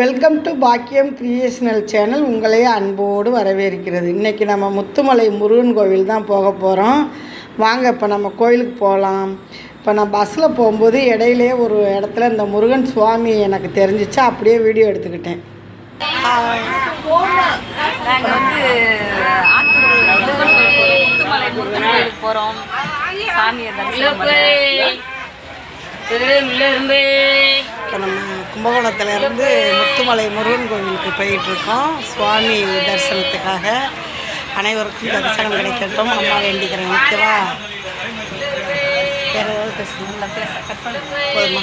Welcome to பாக்கியம் creational channel உங்களை அன்போடு வரவேற்கிறது. இன்றைக்கி நம்ம முத்துமலை முருகன் கோவில் தான் போக போகிறோம் வாங்க இப்போ நம்ம கோயிலுக்கு போகலாம் இப்போ நான் பஸ்ஸில் போகும்போது இடையிலே ஒரு இடத்துல இந்த முருகன் சுவாமி எனக்கு தெரிஞ்சிச்சு. அப்படியே வீடியோ எடுத்துக்கிட்டேன். நாங்கள் வந்து ஆத்தூர் முத்துமலை முருகன் கோயிலுக்கு போகிறோம் சாமியை பண்ண. இப்போ நம்ம கும்பகோணத்துல இருந்து முத்துமலை முருகன் கோவிலுக்கு போயிட்டுருக்கோம். சுவாமி தரிசனத்துக்காக அனைவருக்கும் தரிசனம் கிடைக்கட்டும். அம்மா வேண்டிக்கிறேன் ஓகேவா? வேறு ஏதாவது பேசணும்? பேச cut பண்ணு. போதுமா?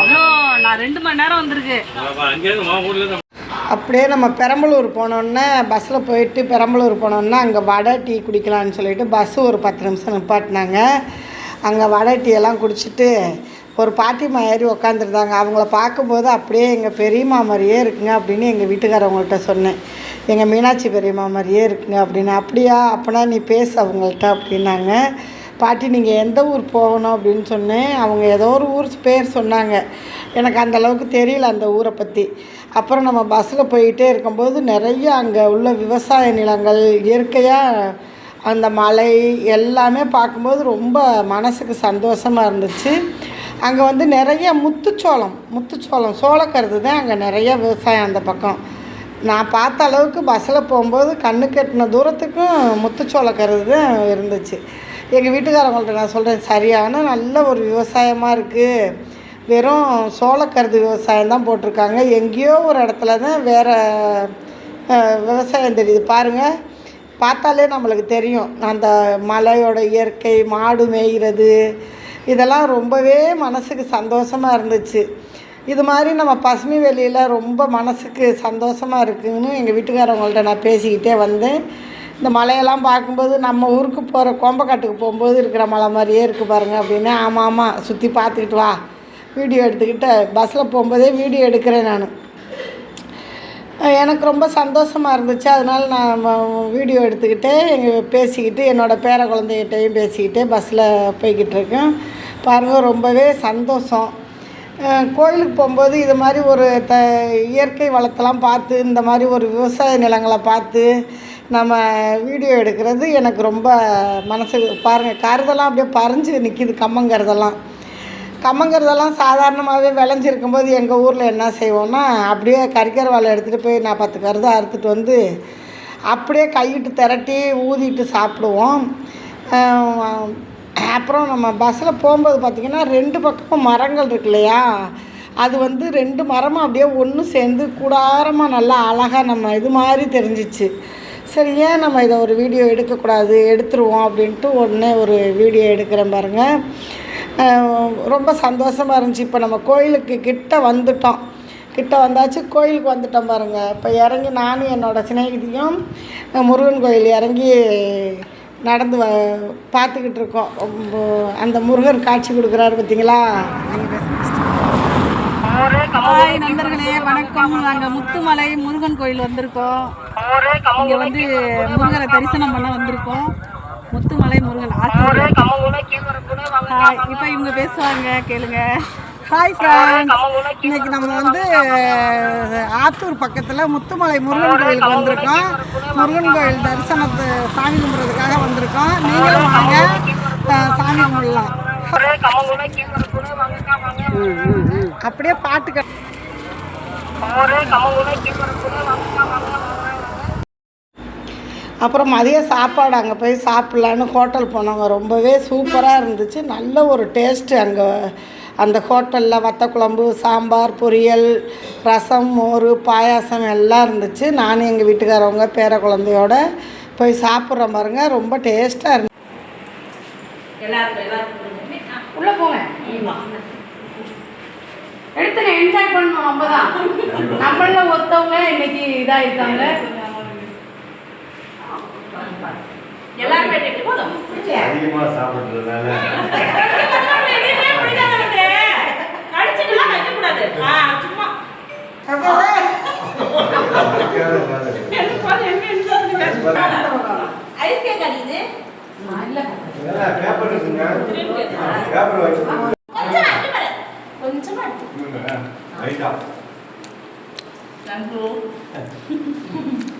அவ்வளோ நான் ரெண்டு மணி நேரம் வந்திருக்கு. அப்படியே நம்ம பெரம்பலூர் போனோன்னே பஸ்ஸில் போயிட்டு பெரம்பலூர் போனோன்னா அங்கே வடை டீ குடிக்கலான்னு சொல்லிட்டு பஸ்ஸு ஒரு பத்து நிமிஷம் நிப்பாட்டினாங்க. அங்கே வடை டீயெல்லாம் குடிச்சிட்டு ஒரு பாட்டிமா ஏறி உக்காந்துருந்தாங்க. அவங்கள பார்க்கும்போது அப்படியே எங்கள் பெரியம்மா மாதிரியே இருக்குங்க அப்படின்னு எங்கள் வீட்டுக்காரவங்கள்ட்ட சொன்னேன். எங்கள் மீனாட்சி பெரியம்மா மாதிரியே இருக்குங்க அப்படின்னு. அப்படியா? அப்போனா நீ பேசு அவங்கள்ட்ட அப்படின்னாங்க. பாட்டி நீங்கள் எந்த ஊர் போகணும்? அப்படின்னு சொன்னேன். அவங்க ஏதோ ஒரு ஊர் பேர் சொன்னாங்க. எனக்கு அந்த அளவுக்கு தெரியல அந்த ஊரை பற்றி அப்புறம் நம்ம பஸ்ஸில் போயிட்டே இருக்கும்போது நிறைய அங்கே உள்ள விவசாய நிலங்கள் இயற்கையாக அந்த மலை எல்லாமே பார்க்கும்போது ரொம்ப மனசுக்கு சந்தோஷமாக இருந்துச்சு. அங்கே வந்து நிறைய முத்துச்சோளம் முத்துச்சோளம் சோளக்கருது தான் அங்கே நிறைய விவசாயம் அந்த பக்கம். நான் பார்த்த அளவுக்கு பஸ்ஸில் போகும்போது கண்ணு கெட்டின தூரத்துக்கும் முத்துச்சோளக்கருது தான் இருந்துச்சு. எங்கள் வீட்டுக்காரங்கள்ட்ட நான் சொல்கிறேன் சரியான நல்ல ஒரு விவசாயமாக இருக்குது வெறும் சோளக்கருது விவசாயம் தான் போட்டிருக்காங்க. எங்கேயோ ஒரு இடத்துல தான் வேறு விவசாயம் தெரியுது. பாருங்கள் பார்த்தாலே நம்மளுக்கு தெரியும். அந்த மலையோட இயற்கை மாடு மேய்கிறது இதெல்லாம் ரொம்பவே மனசுக்கு சந்தோஷமாக இருந்துச்சு. இது மாதிரி நம்ம பசுமை வெளியில் ரொம்ப மனசுக்கு சந்தோஷமாக இருக்குன்னு எங்கள் வீட்டுக்காரவங்கள்ட்ட நான் பேசிக்கிட்டே வந்தேன். இந்த மலையெல்லாம் பார்க்கும்போது நம்ம ஊருக்கு போகிற கோம்பக்காட்டுக்கு போகும்போது இருக்கிற மலை மாதிரியே இருக்குது பாருங்கள் அப்படின்னு ஆமாம் ஆமாம் சுற்றி பார்த்துக்கிட்டு வா. வீடியோ எடுத்துக்கிட்டு பஸ்ஸில் போகும்போதே வீடியோ எடுக்கிறேன் நான். எனக்கு ரொம்ப சந்தோஷமாக இருந்துச்சு. அதனால் நான் வீடியோ எடுத்துக்கிட்டே எங்கள் பேசிக்கிட்டு என்னோடய பேர குழந்தைகிட்டையும் பேசிக்கிட்டே பஸ்ஸில் போய்கிட்டு இருக்கேன். பாருங்கள் ரொம்பவே சந்தோஷம். கோயிலுக்கு போகும்போது இது மாதிரி ஒரு த இயற்கை வளத்தெல்லாம் பார்த்து இந்த மாதிரி ஒரு விவசாய நிலங்களை பார்த்து நம்ம வீடியோ எடுக்கிறது எனக்கு ரொம்ப மனசுக்கு பாருங்கள் கருதெல்லாம் அப்படியே பறிஞ்சு நிற்கிது கம்மங்கருதெல்லாம். கம்மங்கிறதெல்லாம் சாதாரணமாகவே விளைஞ்சிருக்கும் போது எங்கள் ஊரில் என்ன செய்வோம்னா அப்படியே கறிக்கரை வாழை எடுத்துகிட்டு போய் நான் பத்து கருதை அறுத்துட்டு வந்து அப்படியே கையிட்டு திரட்டி ஊதிட்டு சாப்பிடுவோம். அப்புறம் நம்ம பஸ்ஸில் போகும்போது பார்த்திங்கன்னா ரெண்டு பக்கமும் மரங்கள் இருக்கு இல்லையா? அது வந்து ரெண்டு மரமும் அப்படியே ஒன்று சேர்ந்து கூடாரமாக நல்லா அழகாக நம்ம இது மாதிரி தெரிஞ்சிச்சு. சரி ஏன் நம்ம இதை ஒரு வீடியோ எடுக்கக்கூடாது எடுத்துருவோம் அப்படின்ட்டு உடனே ஒரு வீடியோ எடுக்கிறேன் பாருங்கள் ரொம்ப சந்தோஷமாக இருந்துச்சு. இப்போ நம்ம கோயிலுக்கு கிட்ட வந்துட்டோம். கிட்ட வந்தாச்சு கோயிலுக்கு வந்துட்டோம் பாருங்கள் இப்போ இறங்கி நானும் என்னோடய சிநேகிதியும் முருகன் கோயில் இறங்கி நடந்து வ பார்த்துக்கிட்டு இருக்கோம். அந்த முருகர் காட்சி கொடுக்குறாரு பார்த்தீங்களா ஹாய் நண்பர்களே வணக்கம். நாங்கள் முத்துமலை முருகன் கோயில் வந்திருக்கோம். இங்கே வந்து முருகரை தரிசனம் பண்ண வந்திருக்கோம். முத்துமலை முருகன் ஆத்தூர் ஹாய் இப்போ இவங்க பேசுவாங்க கேளுங்க. ஹாய் ஃப்ரெண்ட்ஸ் இன்னைக்கு நம்ம வந்து ஆத்தூர் பக்கத்தில் முத்துமலை முருகன் கோயிலுக்கு வந்திருக்கோம். முருகன் கோயில் தரிசனத்தை சாமி கும்பிட்றதுக்காக வந்திருக்கோம். நீங்களும் வாங்க. சாமி கும்பிடலாம். அப்படியே பாட்டு அப்புறம் மதிய சாப்பாடு அங்கே போய் சாப்பிட்லான்னு ஹோட்டல் போனவங்க ரொம்பவே சூப்பராக இருந்துச்சு. நல்ல ஒரு டேஸ்ட்டு அங்கே. அந்த ஹோட்டலில் வத்த குழம்பு சாம்பார் பொரியல் ரசம் மோர் பாயாசம் எல்லாம் இருந்துச்சு. நானும் எங்கள் வீட்டுக்காரவங்க பேர குழந்தையோட போய் சாப்பிட்றோம் பாருங்க. ரொம்ப டேஸ்ட்டாக இருந்துச்சு உள்ள போங்க. எடுத்துங்க என்ஜாய் பண்ணணும் நம்ம தான் நம்மள ஒருத்தவங்க இன்னைக்கு இதா எல்லாரும் போதும். அதிகமாக சாப்பிட்றதுனால. பேப்பர் இருக்குங்க. பேப்பர் வச்சு ரைட்டா நன்றி.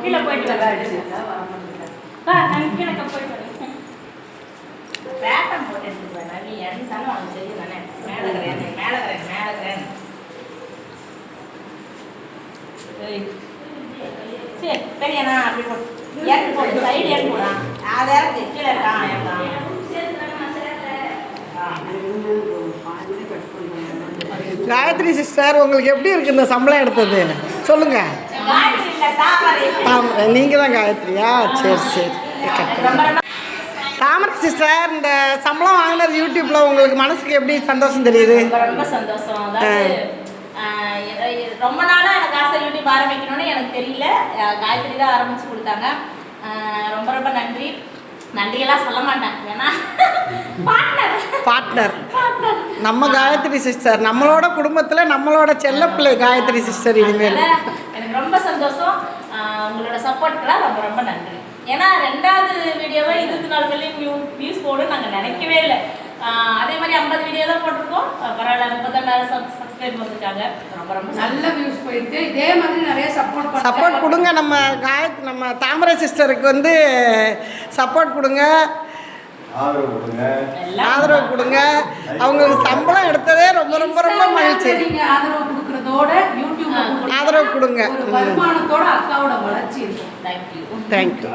கீழே போயிட்டு வரேன் கீழே போயிட்டு வரேன் போட்டு நீ மேலே கிடையாது மேலே கிடையாது மேலே கிடையாது சரி பெரியண்ணா அப்படி போட்டு போடு சைடு போடா அதை இறந்து கீழே இருக்கான் காயத்ரி சிஸ்டர் உங்களுக்கு எப்படி இருக்கு இந்த சம்பளம் எடுத்தது? சொல்லுங்க. தாமரை. நீங்கள் தான் காயத்ரியா? சரி சரி. தாமரை சிஸ்டர் இந்த சம்பளம் வாங்கினது யூடியூப்ல உங்களுக்கு மனசுக்கு எப்படி சந்தோஷம் தெரியுது? ரொம்ப சந்தோஷம். ரொம்ப நாளா எனக்கு ஆசை யூடியூப் ஆரம்பிக்கணும்னு எனக்கு தெரியல. காயத்ரி தான் ஆரம்பிச்சு கொடுத்தாங்க. ரொம்ப ரொம்ப நன்றி. நன்றியெல்லாம் சொல்ல மாட்டேன். ஏன்னா பார்ட்னர் பார்ட்னர் நம்ம காயத்ரி சிஸ்டர் நம்மளோட குடும்பத்தில் நம்மளோட செல்லப்பிள்ளை காயத்ரி சிஸ்டர் இனிமேல். எனக்கு ரொம்ப சந்தோஷம். உங்களோட சப்போர்ட்க்கெல்லாம் ரொம்ப ரொம்ப நன்றி. ஏன்னா ரெண்டாவது வீடியோவை இருபத்தி நாலு மில்லியன் வியூ வியூஸ் போடும் நாங்கள் நினைக்கவே இல்லை. அதே மாதிரி ஐம்பது வீடியோ சப்ஸ்கிரைப் வந்திருக்காங்க ரொம்ப ரொம்ப நல்ல வியூஸ் போயிருக்கு. இதே மாதிரி நிறைய சப்போர்ட் கொடுங்க. நம்ம காயத் நம்ம தாமரை சிஸ்டருக்கு வந்து சப்போர்ட் கொடுங்க. ஆதரவு கொடுங்க. ஆதரவு கொடுங்க. அவங்களுக்கு சம்பளம் எடுத்ததே ரொம்ப ரொம்ப ரொம்ப மகிழ்ச்சி. நீங்க ஆதரவு கொடுக்கறதோட யூடியூப் ஆதரவு கொடுங்க. வருமானத்தோட அக்காவோட வளர்ச்சி இருக்கும் தேங்க்யூ தேங்க்யூ